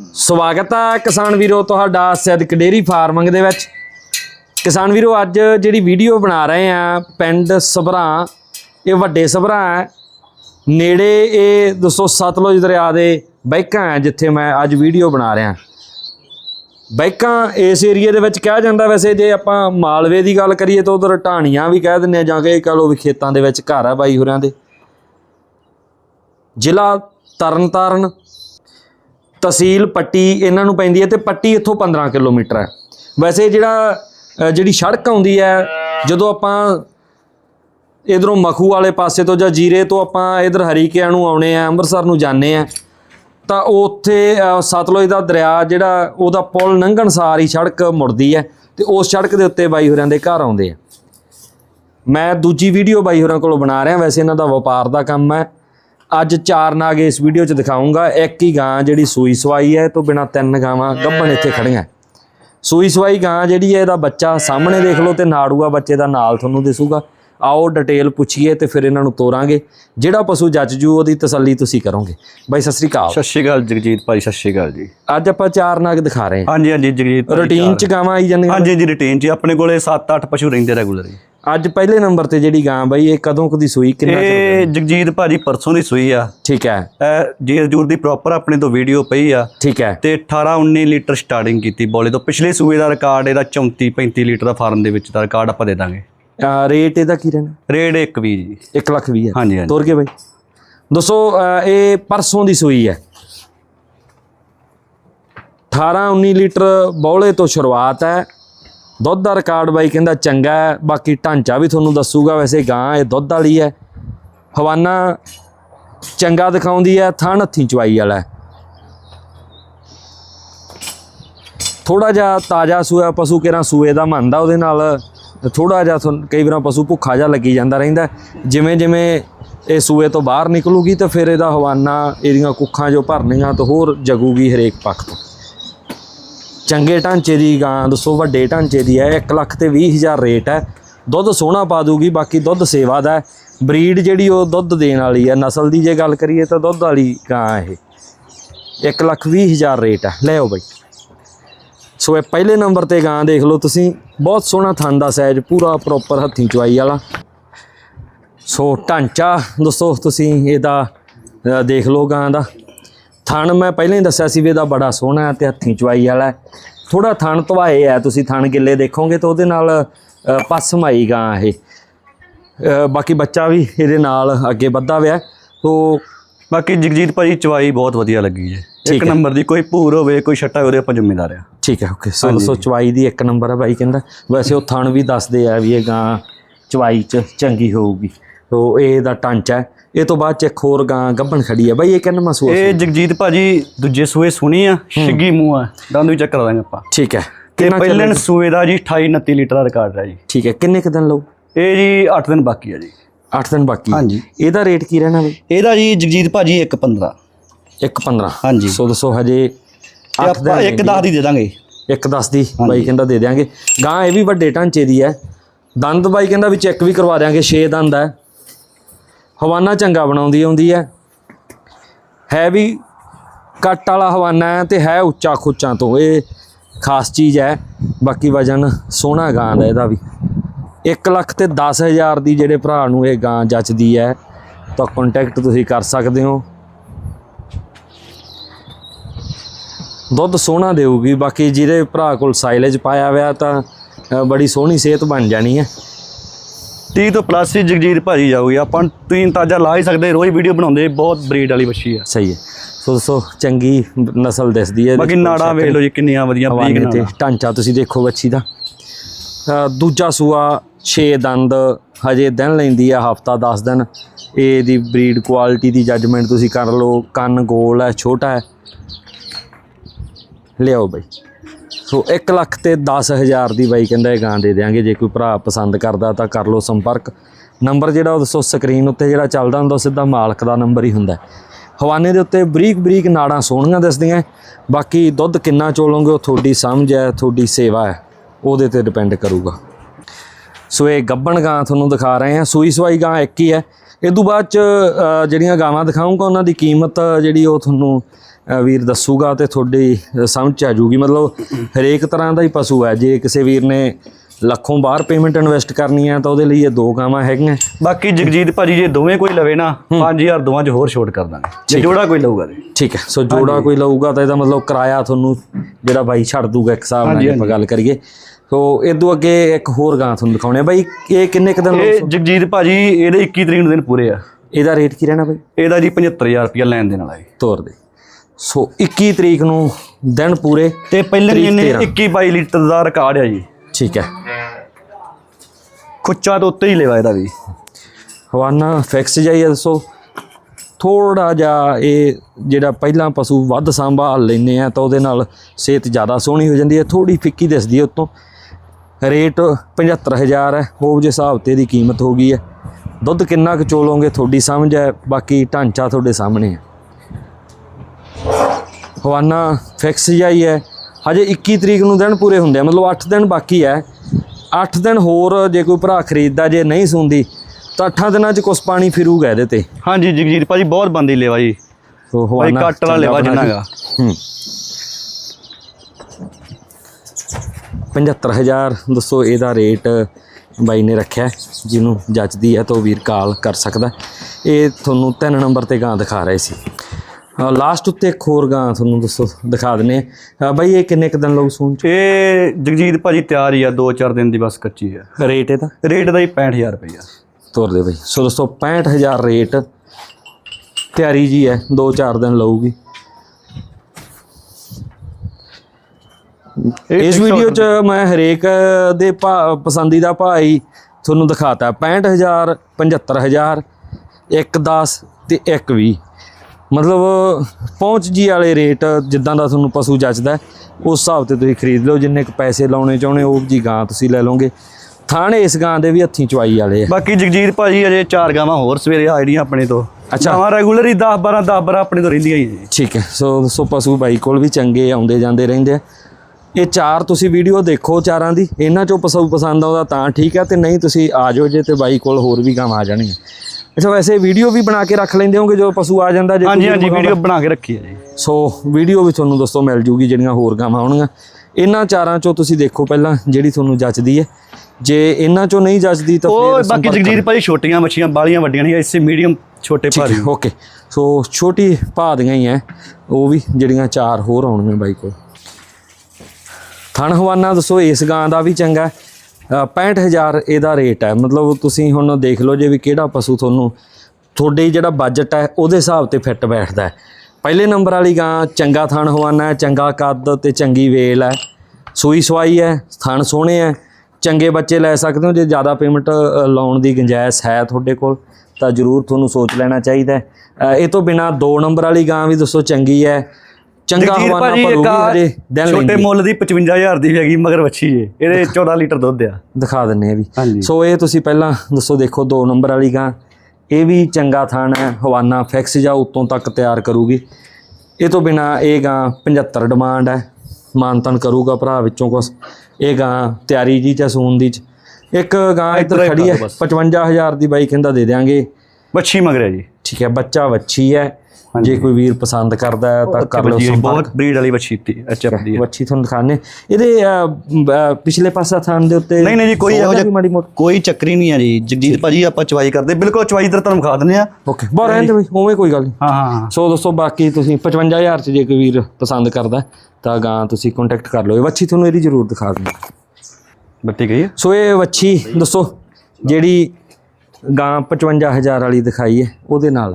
ਸਵਾਗਤ ਹੈ ਕਿਸਾਨ ਵੀਰੋ, ਤੁਹਾਡਾ ਸਿੱਧਕ ਡੇਰੀ ਫਾਰਮਿੰਗ ਦੇ ਵਿੱਚ। ਕਿਸਾਨ ਵੀਰੋ, ਅੱਜ ਜਿਹੜੀ ਵੀਡੀਓ ਬਣਾ ਰਹੇ ਆ, ਪਿੰਡ ਸਭਰਾ, ਇਹ ਵੱਡੇ ਸਭਰਾ ਹੈ। ਨੇੜੇ ਇਹ ਦੋਸਤੋ ਸਤਲੁਜ ਦਰਿਆ ਦੇ ਬਾਈਕਾਂ ਹੈ, ਜਿੱਥੇ ਮੈਂ ਅੱਜ ਵੀਡੀਓ ਬਣਾ ਰਿਹਾ। ਬਾਈਕਾਂ ਇਸ ਏਰੀਏ ਦੇ ਵਿੱਚ ਕਿਹਾ ਜਾਂਦਾ ਵੈਸੇ, ਜੇ ਆਪਾਂ ਮਾਲਵੇ ਦੀ ਗੱਲ ਕਰੀਏ ਤਾਂ ਉਧਰ ਢਾਣੀਆਂ ਵੀ ਕਹਿ ਦਿੰਦੇ ਆ, ਜਾਂ ਕਿ ਕਹ ਲੋ ਵੀ ਖੇਤਾਂ ਦੇ ਵਿੱਚ ਘਰ ਆ ਬਾਈ ਹੋਰਾਂ ਦੇ। ਜ਼ਿਲ੍ਹਾ ਤਰਨਤਾਰਨ ਤਹਿਸੀਲ ਪੱਟੀ ਇਹਨਾਂ ਨੂੰ ਪੈਂਦੀ ਹੈ ਤੇ ਪੱਟੀ ਇੱਥੋਂ 15 ਕਿਲੋਮੀਟਰ ਹੈ। ਵੈਸੇ ਜਿਹੜਾ ਜਿਹੜੀ ਸੜਕ ਆਉਂਦੀ ਹੈ, ਜਦੋਂ ਆਪਾਂ ਇਧਰੋਂ ਮਖੂ ਵਾਲੇ ਪਾਸੇ ਤੋਂ ਜਾਂ ਜੀਰੇ ਤੋਂ ਆਪਾਂ ਇਧਰ ਹਰੀਕਿਆਂ ਨੂੰ ਆਉਣੇ ਆ, ਅੰਮ੍ਰਿਤਸਰ ਨੂੰ ਜਾਂਦੇ ਆ, ਤਾਂ ਉਹ ਉੱਥੇ ਸਤਲੁਜ ਦਾ ਦਰਿਆ ਜਿਹੜਾ ਉਹਦਾ ਪੁਲ ਲੰਘਣ ਸਾਰ ਹੀ ਸੜਕ ਮੁੜਦੀ ਹੈ ਤੇ ਉਸ ਸੜਕ ਦੇ ਉੱਤੇ ਬਾਈ ਹੋਰਾਂ ਦੇ ਘਰ ਆਉਂਦੇ ਆ। ਮੈਂ ਦੂਜੀ ਵੀਡੀਓ ਬਾਈ ਹੋਰਾਂ ਕੋਲੋਂ ਬਣਾ ਰਿਹਾ, ਵੈਸੇ ਇਹਨਾਂ ਦਾ ਵਪਾਰ ਦਾ ਕੰਮ ਹੈ। ਅੱਜ ਚਾਰ ਨਾਗ ਇਸ ਵੀਡੀਓ 'ਚ ਦਿਖਾਉਂਗਾ। ਇੱਕ ਹੀ ਗਾਂ ਜਿਹੜੀ ਸੂਈ ਸਵਾਈ ਹੈ ਤੋਂ ਬਿਨਾ ਤਿੰਨ ਗਾਵਾਂ ਗੱਭਣ ਇੱਥੇ ਖੜੀਆਂ। ਸੂਈ ਸਵਾਈ ਗਾਂ ਜਿਹੜੀ ਹੈ ਇਹਦਾ ਬੱਚਾ ਸਾਹਮਣੇ ਦੇਖ ਲਓ ਤੇ ਨਾੜੂਆ ਬੱਚੇ ਦਾ ਨਾਲ ਤੁਹਾਨੂੰ ਦਿਸੂਗਾ। ਆਓ ਡਿਟੇਲ ਪੁੱਛੀਏ ਤੇ ਫਿਰ ਇਹਨਾਂ ਨੂੰ ਤੋਰਾਂਗੇ। ਜਿਹੜਾ ਪਸ਼ੂ ਜੱਜ ਜੂ ਉਹਦੀ ਤਸੱਲੀ ਤੁਸੀਂ ਕਰੋਗੇ। ਬਾਈ ਸਤਿ ਸ੍ਰੀ ਅਕਾਲ। ਸਤਿ ਸ਼੍ਰੀ ਅਕਾਲ ਜਗਜੀਤ ਭਾਈ ਸਤਿ ਸ਼੍ਰੀ ਅਕਾਲ ਜੀ। ਅੱਜ ਆਪਾਂ ਚਾਰ ਨਾਗ ਦਿਖਾ ਰਹੇ ਹਾਂ। ਹਾਂਜੀ ਹਾਂਜੀ ਜਗਜੀਤ ਰੂਟੀਨ 'ਚ ਗਾਵਾਂ ਆਈ ਜਾਂਦੀਆਂ ਹਾਂਜੀ ਜੀ ਰੂਟੀਨ 'ਚ। ਆਪਣੇ ਕੋਲੇ 7-8 ਪਸ਼ੂ ਰਹਿੰਦੇ ਰੈਗੂਲਰ ਜੀ ਅੱਜ ਪਹਿਲੇ ਨੰਬਰ ਤੇ ਜਿਹੜੀ ਗਾਂ ਬਾਈ ਇਹ ਕਦੋਂ ਕਦੀ ਸੂਈ ਕਿੰਨਾ? ਇਹ ਜਗਜੀਤ ਭਾਜੀ ਪਰਸੋਂ ਦੀ ਸੂਈ ਆ। ਠੀਕ ਹੈ। ਇਹ ਜੇਰ ਜੂਰ ਦੀ ਪ੍ਰੋਪਰ ਆਪਣੇ ਤੋਂ ਵੀਡੀਓ ਪਈ ਆ। ਠੀਕ ਹੈ। ਤੇ 18-19 ਲੀਟਰ ਸਟਾਰਟਿੰਗ ਕੀਤੀ ਬੋਲੇ ਤੋਂ। ਪਿਛਲੇ ਸੂਏ ਦਾ ਰਿਕਾਰਡ ਇਹਦਾ 34-35 ਲੀਟਰ ਦਾ ਫਾਰਮ ਦੇ ਵਿੱਚ ਦਾ ਰਿਕਾਰਡ ਆਪਾਂ ਦੇ ਦਾਂਗੇ। ਰੇਟ ਇਹਦਾ ਕੀ ਰਹਿਣਾ? ਰੇਡ 1 ਵੀ ਜੀ। 1 ਲੱਖ ਵੀਹ ਹਜ਼ਾਰ। ਹਾਂਜੀ ਹਾਂਜੀ। ਤੋਰ ਕੇ ਬਾਈ। ਦੋਸਤੋ ਅਹ ਇਹ ਪਰਸੋਂ ਦੀ ਸੂਈ ਹੈ। 18 19 ਲੀਟਰ ਬੌਲੇ ਤੋਂ ਸ਼ੁਰੂਆਤ ਹੈ। ਦੁੱਧ ਦਾ ਰਿਕਾਰਡ ਬਾਈ ਕਹਿੰਦਾ ਚੰਗਾ ਹੈ, ਬਾਕੀ ਢਾਂਚਾ ਵੀ ਤੁਹਾਨੂੰ ਦੱਸੂਗਾ, ਵੈਸੇ ਗਾਂ ਇਹ ਦੁੱਧ ਵਾਲੀ ਹੈ। ਹਵਾਨਾ ਚੰਗਾ ਦਿਖਾਉਂਦੀ ਹੈ ਥਣ ਹੱਥੀਂ ਚਵਾਈ ਵਾਲਾ ਹੈ। ਥੋੜਾ ਜਿਹਾ ਤਾਜ਼ਾ ਸੂਆ ਪਸ਼ੂ ਕਿਹੜਾ ਸੂਏ ਦਾ ਮੰਨਦਾ ਉਹਦੇ ਨਾਲ ਥੋੜਾ ਜਿਹਾ ਤੁਹਾਨੂੰ- ਕਈ ਵਾਰ ਪਸ਼ੂ ਭੁੱਖਾ ਜਿਹਾ ਲੱਗੀ ਜਾਂਦਾ ਰਹਿੰਦਾ ਜਿਵੇਂ ਜਿਵੇਂ ਇਹ ਸੂਏ ਤੋਂ ਬਾਹਰ ਨਿਕਲੂਗੀ ਤਾਂ ਫਿਰ ਇਹਦਾ ਹਵਾਨਾ, ਇਹਦੀਆਂ ਕੁੱਖਾਂ ਜੋ ਭਰਨੀਆਂ ਤਾਂ ਹੋਰ ਜਗੂਗੀ ਹਰੇਕ ਪੱਖ ਤੋਂ। ਚੰਗੇ ਢਾਂਚੇ ਦੀ ਗਾਂ, ਦੱਸੋ ਵੱਡੇ ਢਾਂਚੇ ਦੀ ਹੈ 1 ਲੱਖ ਤੇ 20 ਹਜ਼ਾਰ ਰੇਟ ਹੈ। ਦੁੱਧ ਸੋਹਣਾ ਪਾ ਦੂਗੀ, ਬਾਕੀ ਦੁੱਧ ਸੇਵਾ ਦਾ ਬਰੀਡ ਜਿਹੜੀ ਉਹ ਦੁੱਧ ਦੇਣ ਵਾਲੀ ਹੈ। ਨਸਲ ਦੀ ਜੇ ਗੱਲ ਕਰੀਏ ਤਾਂ ਦੁੱਧ ਵਾਲੀ ਗਾਂ ਇਹ। 1 ਲੱਖ 20 ਹਜ਼ਾਰ ਰੇਟ ਹੈ। ਲੈ ਆਓ ਬਾਈ। ਸੋ ਇਹ ਪਹਿਲੇ ਨੰਬਰ ਤੇ ਗਾਂ ਦੇਖ ਲਓ ਤੁਸੀਂ। ਬਹੁਤ ਸੋਹਣਾ ਥਣ ਦਾ ਸਾਈਜ਼ ਪੂਰਾ ਪ੍ਰੋਪਰ ਹੱਥੀਂ ਚਵਾਈ ਵਾਲਾ। ਸੋ ਢਾਂਚਾ ਦੋਸਤੋ ਤੁਸੀਂ ਇਹਦਾ ਦੇਖ ਲਓ ਗਾਂ ਦਾ। ਥਣ ਮੈਂ ਪਹਿਲਾਂ ਹੀ ਦੱਸਿਆ ਸੀ ਵੀ ਇਹਦਾ ਬੜਾ ਸੋਹਣਾ ਹੈ ਤੇ ਹੱਥੀਂ ਚਵਾਈ ਵਾਲਾ ਥੋੜਾ ਥਣ ਧਵਾਏ ਹੈ ਤੁਸੀਂ ਥਣ ਗਿੱਲੇ ਦੇਖੋਗੇ ਤਾਂ ਉਹਦੇ ਨਾਲ ਪਸਮਾਈ ਗਾਂ ਇਹ। ਬਾਕੀ ਬੱਚਾ ਵੀ ਇਹਦੇ ਨਾਲ ਅੱਗੇ ਵੱਧਾ ਹੋਇਆ ਸੋ ਬਾਕੀ ਜਗਜੀਤ ਭਾਜੀ ਚਵਾਈ ਬਹੁਤ ਵਧੀਆ ਲੱਗੀ ਜੀ ਇੱਕ। ਨੰਬਰ ਦੀ ਕੋਈ ਭੂਰ ਹੋਵੇ ਕੋਈ ਛੱਟਾ ਹੋਵੇ ਉਹਦੇ ਆਪਾਂ ਜ਼ਿੰਮੇਦਾਰ ਆ ਠੀਕ ਹੈ ਓਕੇ ਸੋ ਸੋ ਚਵਾਈ ਦੀ ਇੱਕ ਨੰਬਰ ਹੈ ਬਾਈ ਕਹਿੰਦਾ। ਵੈਸੇ ਉਹ ਥਣ ਵੀ ਦੱਸਦੇ ਆ ਵੀ ਇਹ ਗਾਂ ਚਵਾਈ ਚ ਚੰਗੀ ਹੋਊਗੀ। ਸੋ ਇਹ ਦਾ ਟਾਂਚਾ ਹੈ। ਇਹ ਤੋਂ ਬਾਅਦ ਚ ਇੱਕ ਹੋਰ ਗਾਂ ਗੱਭਣ ਖੜੀ ਹੈ ਬਾਈ ਇਹ ਕਹਿੰਦਾ ਮਸੂਆ ਇਹ ਜਗਜੀਤ ਭਾਜੀ ਦੂਜੇ ਸੂਏ ਸੁਣੀ ਆ ਛਿੱਗੀ ਮੂੰਹ ਆ ਦੰਦ ਵੀ ਚੈੱਕ ਕਰਾ ਦਾਂਗੇ ਆਪਾਂ। ਠੀਕ ਹੈ। ਤੇ ਕਿੰਨਾ ਪਹਿਲਣ? ਸੂਏ ਦਾ ਜੀ 28 29 ਲੀਟਰ ਦਾ ਰਿਕਾਰਡ ਹੈ ਜੀ। ਠੀਕ ਹੈ ਕਿੰਨੇ ਕੁ ਦਿਨ ਲਓ ਇਹ ਜੀ 8 ਦਿਨ ਬਾਕੀ ਆ ਜੀ। 8 ਦਿਨ ਬਾਕੀ ਹਾਂਜੀ। ਇਹਦਾ ਰੇਟ ਕੀ ਰਹਿਣਾ ਬਈ ਇਹਦਾ ਜੀ ਜਗਜੀਤ ਭਾਜੀ 1.15 1 15 ਹਾਂਜੀ। ਸੋ ਦੱਸੋ ਹਜੇ ਤੇ 8 ਆਪਾਂ ਦਿਨ 1.10 ਦੀ ਦੇ ਦਾਂਗੇ। ਇੱਕ 10 ਦੀ। ਬਾਈ ਕਹਿੰਦਾ ਦੇ ਦਿਆਂਗੇ। ਗਾਂ ਇਹ ਵੀ ਵੱਡੇ ਢਾਂਚੇ ਦੀ ਹੈ। ਦੰਦ ਬਾਈ ਕਹਿੰਦਾ ਵੀ ਚੈੱਕ ਵੀ ਕਰਵਾ ਦਿਆਂਗੇ 6 ਦੰਦ ਹੈ। ਹਵਾਨਾ ਚੰਗਾ ਬਣਾਉਂਦੀ ਆਉਂਦੀ ਹੈ। ਹੈ ਵੀ ਕੱਟ ਵਾਲਾ ਹਵਾਨਾ ਹੈ ਤੇ ਹੈ ਉੱਚਾ ਖੁੱਚਾਂ ਤੋਂ। ਇਹ ਖਾਸ ਚੀਜ਼ ਹੈ। ਬਾਕੀ ਵਜਨ ਸੋਹਣਾ ਗਾਂ ਦਾ ਇਹਦਾ ਵੀ। 1 ਲੱਖ ਤੇ 10000 ਦੀ ਜਿਹੜੇ ਭਰਾ ਨੂੰ ਇਹ ਗਾਂ ਜੱਚਦੀ ਹੈ, ਤਾਂ ਕੰਟੈਕਟ ਤੁਸੀਂ ਕਰ ਸਕਦੇ ਹੋ। ਦੁੱਧ ਸੋਹਣਾ ਦੇਊਗੀ। ਬਾਕੀ ਜਿਹਦੇ ਭਰਾ ਕੋਲ ਸਾਈਲੇਜ ਪਾਇਆ ਹੋਇਆ ਤਾਂ ਬੜੀ ਸੋਹਣੀ ਸਿਹਤ ਬਣ ਜਾਣੀ ਹੈ। 30 ਤੋਂ ਪਲੱਸ ਹੀ ਜਗਜੀਤ ਭਾਜੀ ਜਾਊਗੀ। ਆਪਾਂ ਤੁਸੀਂ ਅੰਦਾਜ਼ਾ ਲਾ ਹੀ ਸਕਦੇ ਰੋਜ਼ ਵੀਡੀਓ ਬਣਾਉਂਦੇ ਬਹੁਤ ਬਰੀਡ ਵਾਲੀ ਬੱਚੀ ਆ। ਸਹੀ ਹੈ। ਸੋ ਸੋ ਚੰਗੀ ਨਸਲ ਦਿਸਦੀ ਹੈ। ਬਾਕੀ ਨਾੜਾਂ ਵੇਖ ਲਓ ਜੀ ਕਿੰਨੀਆਂ ਵਧੀਆ ਤੇ ਨਾੜਾਂ। ਢਾਂਚਾ ਤੁਸੀਂ ਦੇਖੋ ਬੱਚੀ ਦਾ। ਦੂਜਾ ਸੂਆ 6 ਦੰਦ ਹਜੇ ਦਿਨ ਲੈਂਦੀ ਆ ਹਫਤਾ 10 ਦਿਨ। ਇਹਦੀ ਬਰੀਡ ਕੁਆਲਿਟੀ ਦੀ ਜੱਜਮੈਂਟ ਤੁਸੀਂ ਕਰ ਲਓ ਕੰਨ ਗੋਲ ਹੈ ਛੋਟਾ ਹੈ। ਲਿਆਓ ਬਈ। ਸੋ 1 ਲੱਖ ਤੇ 10000 ਦੀ ਬਾਈ ਕਹਿੰਦਾ ਇਹ ਗਾਂ ਦੇ ਦੇਾਂਗੇ ਜੇ ਕੋਈ ਭਰਾ ਪਸੰਦ ਕਰਦਾ ਤਾਂ ਕਰ ਲਓ ਸੰਪਰਕ। ਨੰਬਰ ਜਿਹੜਾ ਉਹ ਦੱਸੋ ਸਕਰੀਨ ਉੱਤੇ ਜਿਹੜਾ ਚੱਲਦਾ ਹੁੰਦਾ, ਉਹ ਸਿੱਧਾ ਮਾਲਕ ਦਾ ਨੰਬਰ ਹੀ ਹੁੰਦਾ ਹਵਾਨੇ ਦੇ ਉੱਤੇ ਬਰੀਕ ਬਰੀਕ ਨਾੜਾਂ ਸੋਹਣੀਆਂ ਦਿਸਦੀਆਂ ਬਾਕੀ ਦੁੱਧ ਕਿੰਨਾ ਚੋਲੋਗੇ, ਉਹ ਤੁਹਾਡੀ ਸਮਝ ਹੈ, ਤੁਹਾਡੀ ਸੇਵਾ ਹੈ। ਉਹਦੇ ਤੇ ਡਿਪੈਂਡ ਕਰੂਗਾ। ਸੋ ਇਹ ਗੱਬਣ ਗਾਂ ਤੁਹਾਨੂੰ ਦਿਖਾ ਰਹੇ ਹਾਂ। ਸੂਈ ਸਵਾਈ ਗਾਂ ਇੱਕ ਹੀ ਹੈ। ਇਹ ਤੋਂ ਬਾਅਦ ਚ ਜਿਹੜੀਆਂ ਗਾਵਾਂ ਦਿਖਾਉਂਗਾ ਉਹਨਾਂ ਦੀ ਕੀਮਤ ਜਿਹੜੀ ਉਹ ਤੁਹਾਨੂੰ ਵੀਰ ਦੱਸੂਗਾ ਤੇ ਤੁਹਾਡੀ ਸਮਝ ਚ ਆ ਜਾਊਗੀ। ਮਤਲਬ ਹਰੇਕ ਤਰ੍ਹਾਂ ਦਾ ਹੀ ਪਸ਼ੂ ਹੈ। ਜੇ ਕਿਸੇ ਵੀਰ ਨੇ ਲੱਖੋਂ ਬਾਹਰ ਪੇਮੈਂਟ ਇਨਵੈਸਟ ਕਰਨੀ ਹੈ ਤਾਂ ਉਹਦੇ ਲਈ ਇਹ ਦੋ ਗਾਵਾਂ ਹੈਗੀਆਂ। ਬਾਕੀ ਜਗਜੀਤ ਭਾਜੀ ਜੇ ਦੋਵੇਂ ਕੋਈ ਲਵੇ ਨਾ 5000 ਦੋਵਾਂ 'ਚ ਹੋਰ ਛੋਟ ਕਰ ਦਾਂਗੇ। ਜੇ ਜੋੜਾ ਕੋਈ ਲਊਗਾ ਤੇ। ਠੀਕ ਹੈ। ਸੋ ਜੋੜਾ ਕੋਈ ਲਊਗਾ ਤਾਂ ਇਹਦਾ ਮਤਲਬ ਕਿਰਾਇਆ ਤੁਹਾਨੂੰ ਜਿਹੜਾ ਬਾਈ ਛੱਡ ਦੂਗਾ ਇੱਕ ਹਿਸਾਬ ਨਾਲ ਆਪਾਂ ਗੱਲ ਕਰੀਏ। ਸੋ ਇਦੋਂ ਅੱਗੇ ਇੱਕ ਹੋਰ ਗਾਂ ਤੁਹਾਨੂੰ ਦਿਖਾਉਣੇ ਆ। ਬਾਈ ਇਹ ਕਿੰਨੇ ਕੁ ਦਿਨ? ਇਹ ਜਗਜੀਤ ਭਾਜੀ ਇਹਦੇ 21 ਤਰੀਕ ਨੂੰ ਦਿਨ ਪੂਰੇ ਆ। ਇਹਦਾ ਰੇਟ ਕੀ ਰਹਿਣਾ ਬਾਈ? ਇਹਦਾ ਜੀ 75000 ਰੁਪਇਆ ਲੈਣ ਦੇਣ ਵਾਲਾ ਹੈ ਤੋਰ ਦੇ। ਸੋ 21 ਤਰੀਕ ਨੂੰ ਦਿਨ ਪੂਰੇ ਤੇ ਪਹਿਲੇ ਤਰੀਕ ਦਿਨ 13 21 22 ਲੀਟਰ ਦਾ ਰਿਕਾਰਡ ਆ ਜੀ। ਠੀਕ ਹੈ। ਖੁੱਚਾ ਤੋਂ ਉੱਤੇ ਹੀ ਲੈਵਾ ਇਹਦਾ ਵੀ। ਹਵਾਨਾ ਫਿਕਸ ਜਾਈ ਦੱਸੋ। ਥੋੜਾ ਜਿਹਾ ਇਹ ਜਿਹੜਾ ਪਹਿਲਾਂ ਪਸ਼ੂ ਵੱਧ ਸੰਭਾਲ ਲੈਨੇ ਆ ਤਾਂ ਉਹਦੇ ਨਾਲ ਸਿਹਤ ਜ਼ਿਆਦਾ ਸੋਹਣੀ ਹੋ ਜਾਂਦੀ ਹੈ। ਥੋੜੀ ਫਿੱਕੀ ਦਿਸਦੀ ਹੈ ਉਤੋਂ। ਰੇਟ 75000 ਹੈ ਉਹ ਜੇ ਹਿਸਾਬ ਤੇ ਇਹਦੀ ਕੀਮਤ ਹੋ ਗਈ ਹੈ। ਦੁੱਧ ਕਿੰਨਾ ਕੁ ਚੋਲੋਗੇ ਤੁਹਾਡੀ ਸਮਝ ਹੈ। ਬਾਕੀ ਢਾਂਚਾ ਤੁਹਾਡੇ ਸਾਹਮਣੇ ਹੈ। ਹਵਾਨਾ ਫਿਕਸ ਜਾਈ ਹੈ ਹਜੇ 21 ਤਰੀਕ ਨੂੰ ਦਿਨ ਪੂਰੇ ਹੁੰਦੇ ਆ ਮਤਲਬ 8 ਦਿਨ ਬਾਕੀ ਹੈ। 8 ਦਿਨ ਹੋਰ ਜੇ ਕੋਈ ਭਰਾ ਖਰੀਦਦਾ ਜੇ ਨਹੀਂ ਸੁਣਦੀ ਤਾਂ 8 ਦਿਨਾਂ 'ਚ ਕੁਛ ਪਾਣੀ ਫਿਰੂਗਾ ਇਹਦੇ ਤੇ। ਹਾਂਜੀ ਜਗਜੀਤ ਭਾਜੀ ਬਹੁਤ ਬੰਦੀ ਲੈਵਾ ਜੀ। ਸੋ ਭਾਈ ਹਵਾਨਾ ਕੱਟ ਵਾਲਾ ਲੈਵਾ ਬਣਾ ਜਿੰਨਾ ਕੇ- ਹੈਗਾ ਹੂੰ 75000 ਦੱਸੋ ਇਹਦਾ ਰੇਟ ਬਾਈ ਨੇ ਰੱਖਿਆ। ਜਿਹਨੂੰ ਜੱਜਦੀ ਹੈ ਤਾਂ ਉਹ ਵੀਰ ਕਾਲ ਕਰ ਸਕਦਾ। ਇਹ ਤੁਹਾਨੂੰ ਤਿੰਨ ਨੰਬਰ ਤੇ ਗਾਂ ਦਿਖਾ ਰਹੇ ਸੀ। ਲਾਸਟ ਉੱਤੇ ਇੱਕ ਹੋਰ ਗਾਂ ਤੁਹਾਨੂੰ ਦੱਸੋ ਦਿਖਾ ਦਿੰਨੇ ਆ ਬਾਈ ਇਹ ਕਿੰਨੇ ਕ ਦਿਨ ਲਊ ਸੂਣ ਚ? ਇਹ ਜਗਜੀਤ ਭਾਜੀ ਤਿਆਰ ਹੀ ਆ 2-4 ਦਿਨ ਦੀ ਬਸ ਕੱਚੀ ਆ। ਰੇਟ ਇਹਦਾ? ਰੇਟ ਦਾ ਹੀ 65000 ਰੁਪਇਆ ਤੋਰ ਦੇ ਬਾਈ। ਸੋ ਦੋਸਤੋ 65000 ਰੇਟ ਤਿਆਰੀ ਜੀ ਹੈ 2-4 ਦਿਨ ਲਊਗੀ। ਇਸ ਵੀਡੀਓ 'ਚ ਮੈਂ ਹਰੇਕ ਦੇ ਭਾ- ਪਸੰਦੀਦਾ ਹੀ ਤੁਹਾਨੂੰ ਦਿਖਾਤਾ। 65000 75000 1 10 ਤੇ 1 20 ਮਤਲਬ ਪਹੁੰਚ ਜੀ ਵਾਲੇ ਰੇਟ ਜਿੱਦਾਂ ਦਾ ਤੁਹਾਨੂੰ ਪਸ਼ੂ ਜੱਜਦਾ ਹੈ, ਉਸ ਹਿਸਾਬ ਤੇ ਤੁਸੀਂ ਖਰੀਦ ਲਓ ਜਿੰਨੇ ਕੁ ਪੈਸੇ ਲਾਉਣੇ ਚਾਹੁੰਦੇ ਹੋ ਉਹ ਜੀ ਗਾਂ ਤੁਸੀਂ ਲੈ ਲਓਗੇ। ਥਾਣੇ ਇਸ ਗਾਂ ਦੇ ਵੀ ਹੱਥੀਂ ਚਵਾਈ ਵਾਲੇ ਆ। ਬਾਕੀ ਜਗਜੀਤ ਭਾਜੀ ਅਜੇ ਚਾਰ ਗਾਵਾਂ ਹੋਰ ਸਵੇਰੇ ਆ ਜਿਹੜੀਆਂ ਆਪਣੇ ਤੋਂ। ਅੱਛਾ। ਗਾਵਾਂ ਰੈਗੂਲਰ ਹੀ 10 12 10 12 ਆਪਣੇ ਤੋਂ ਰਹਿੰਦੀਆਂ ਹੀ ਠੀਕ ਹੈ ਸੋ ਸੋ ਪਸ਼ੂ ਬਾਈ ਕੋਲ ਵੀ ਚੰਗੇ ਆਉਂਦੇ ਜਾਂਦੇ ਰਹਿੰਦੇ ਆ। ਇਹ ਚਾਰ ਤੁਸੀਂ ਵੀਡੀਓ ਦੇਖੋ ਚਾਰਾਂ ਦੀ ਇਹਨਾਂ ਚੋਂ ਪਸ਼ੂ ਪਸੰਦ ਆਉਂਦਾ ਤਾਂ ਠੀਕ ਹੈ ਤੇ ਨਹੀਂ ਤੁਸੀਂ ਆ ਜਾਓ ਜੇ ਤੇ ਬਾਈ ਕੋਲ ਹੋਰ ਵੀ ਗਾਵਾਂ ਆ ਜਾਣਗੀਆਂ। ਅੱਛਾ ਵੈਸੇ ਵੀਡੀਓ ਵੀ ਬਣਾ ਕੇ ਰੱਖ ਲੈਂਦੇ ਹੋਗੇ ਜੋ ਪਸ਼ੂ ਆ ਜਾਂਦਾ ਜੇ ਹਾਂਜੀ ਹਾਂਜੀ? ਵੀਡੀਓ ਬਣਾ ਕੇ ਰੱਖੀ ਹੈ ਜੀ। ਸੋ ਵੀਡੀਓ ਵੀ ਤੁਹਾਨੂੰ ਦੋਸਤੋ ਮਿਲ ਜੂਗੀ ਜਿਹੜੀਆਂ ਹੋਰ ਗਾਵਾਂ ਆਉਣਗੀਆਂ। ਇਹਨਾਂ ਚਾਰਾਂ ਚੋਂ ਤੁਸੀਂ ਦੇਖੋ ਪਹਿਲਾਂ ਜਿਹੜੀ ਤੁਹਾਨੂੰ ਜੱਚਦੀ ਹੈ। ਜੇ ਇਹਨਾਂ ਚੋਂ ਨਹੀਂ ਜੱਚਦੀ ਤਾਂ ਉਹ ਬਾਕੀ ਜਗਜੀਤ ਭਾਜੀ ਛੋਟੀਆਂ ਮੱਛੀਆਂ ਬਾਲੀਆਂ ਵੱਡੀਆਂ ਨਹੀਂ ਇਸੇ ਮੀਡੀਅਮ ਛੋਟੇ ਭਾਰੀ। ਓਕੇ ਸੋ ਛੋਟੀ ਭਾਅ ਦੀਆਂ ਹੀ ਐ ਉਹ ਵੀ ਜਿਹੜੀਆਂ ਚਾਰ ਹੋਰ ਆਉਣਗੀਆਂ ਬਾਈ ਕੋਲ। ਥਣ ਹਵਾਨਾ ਦੱਸੋ ਇਸ ਗਾਂ ਦਾ ਵੀ ਚੰਗਾ 65000 ਇਹਦਾ ਰੇਟ ਹੈ। ਮਤਲਬ ਤੁਸੀਂ ਹੁਣ ਦੇਖ ਲਓ ਜੇ ਵੀ ਕਿਹੜਾ ਪਸ਼ੂ ਤੁਹਾਨੂੰ ਤੁਹਾਡੇ ਜਿਹੜਾ ਬਜਟ ਹੈ, ਉਹਦੇ ਹਿਸਾਬ ਤੇ ਫਿੱਟ ਬੈਠਦਾ ਹੈ। ਪਹਿਲੇ ਨੰਬਰ ਵਾਲੀ ਗਾਂ ਚੰਗਾ ਥਣ ਹਵਾਨਾ ਹੈ, ਚੰਗਾ ਕੱਦ ਤੇ ਚੰਗੀ ਵੇਲ ਹੈ। ਸੂਈ ਸਵਾਈ ਹੈ, ਥਣ ਸੋਹਣੇ ਹੈ। ਚੰਗੇ ਬੱਚੇ ਲੈ ਸਕਦੇ ਹੋ, ਜੇ ਜ਼ਿਆਦਾ ਪੇਮੈਂਟ ਲਾਉਣ ਦੀ ਗੁੰਜਾਇਸ਼ ਹੈ ਤੁਹਾਡੇ ਕੋਲ, ਤਾਂ ਜ਼ਰੂਰ ਤੁਹਾਨੂੰ ਸੋਚ ਲੈਣਾ ਚਾਹੀਦਾ ਇਹ ਤੋਂ ਬਿਨਾ 2 ਨੰਬਰ ਵਾਲੀ ਗਾਂ ਵੀ ਦੱਸੋ ਚੰਗੀ ਹੈ। ਚੰਗਾ ਹਵਾਨਾ ਭਰੂਗੀ ਹਜੇ ਦਿਨ ਛੋਟੇ ਮੁੱਲ ਦੀ 55000 ਦੀ ਵੀ ਹੈਗੀ ਮਗਰ ਵੱਛੀ ਜੇ। ਇਹਦੇ 14 ਲੀਟਰ ਦੁੱਧ ਆ। ਦਿਖਾ ਦਿੰਨੇ ਆ ਵੀ। ਸੋ ਇਹ ਤੁਸੀਂ ਪਹਿਲਾਂ ਦੱਸੋ ਦੇਖੋ 2 ਨੰਬਰ ਵਾਲੀ ਗਾਂ। ਇਹ ਵੀ ਚੰਗਾ ਥਾਣ ਹੈ ਹਵਾਨਾ ਫਿਕਸ ਜਾਂ ਉੱਤੋਂ ਤੱਕ ਤਿਆਰ ਕਰੂਗੀ। ਇਹ ਤੋਂ ਬਿਨਾ ਇਹ ਗਾਂ 75 ਡਿਮਾਂਡ ਹੈ। ਮਾਨਤਨ ਕਰੂਗਾ ਭਰਾ ਵਿੱਚੋਂ ਕੁਛ। ਇਹ ਗਾਂ ਤਿਆਰੀ ਜੀ ਚ ਸੂਨ ਦੀ ਚ। ਇੱਕ ਗਾਂ ਇੱਧਰ ਖੜੀ ਹੈ ਕਰ ਦਿਓ ਬਸ। 55000 ਦੀ ਬਾਈ ਕਹਿੰਦਾ ਦੇ ਦੇਾਂਗੇ ਵੱਛੀ ਮਗਰ ਹੈ ਜੀ। ਠੀਕ ਹੈ ਬੱਚਾ ਵੱਛੀ ਹੈ। ਜੇ ਕੋਈ ਵੀਰ ਪਸੰਦ ਕਰਦਾ ਹੈ ਤਾਂ ਕਰ ਲਓ ਬਹੁਤ ਬਰੀਡ ਵਾਲੀ ਵੱਛੀ ਤੀ ਐਚਐਫ ਦੀ। ਵੱਛੀ ਤੁਹਾਨੂੰ ਦਿਖਾਣੇ ਇਹਦੇ ਪਿਛਲੇ ਪਾਸਾ ਥਾਨ ਦੇ ਉੱਤੇ ਨਹੀਂ ਨਹੀਂ ਜੀ ਕੋਈ ਇਹੋ ਜਿਹਾ ਕੋਈ ਚੱਕਰੀ ਨਹੀਂ ਹੈ ਜੀ। ਜਗਜੀਤ ਭਾਜੀ ਆਪਾਂ ਚਵਾਈ ਕਰਦੇ। ਬਿਲਕੁਲ ਚਵਾਈ ਦਰ ਤੁਹਾਨੂੰ ਖਾ ਦਿੰਦੇ ਆ ਓਕੇ ਬਹੁਤ ਰਹਿੰਦੇ ਬਈ ਉਵੇਂ ਕੋਈ ਗੱਲ ਨਹੀਂ। ਹਾਂ ਹਾਂ ਸੋ ਦੋਸਤੋ ਬਾਕੀ ਤੁਸੀਂ 55000 ਚ ਜੇ ਕੋਈ ਵੀਰ ਪਸੰਦ ਕਰਦਾ ਤਾਂ ਗਾਂ ਤੁਸੀਂ ਕੰਟੈਕਟ ਕਰ ਲਓ। ਇਹ ਵੱਛੀ ਤੁਹਾਨੂੰ ਇਹਦੀ ਜ਼ਰੂਰ ਦਿਖਾ ਦਿੰਦਾ ਬੱਤੀ ਗਈ ਹੈ? ਸੋ ਇਹ ਵੱਛੀ ਦੱਸੋ ਜਿਹੜੀ ਗਾਂ 55000 ਵਾਲੀ ਦਿਖਾਈ ਹੈ ਉਹਦੇ ਨਾਲ।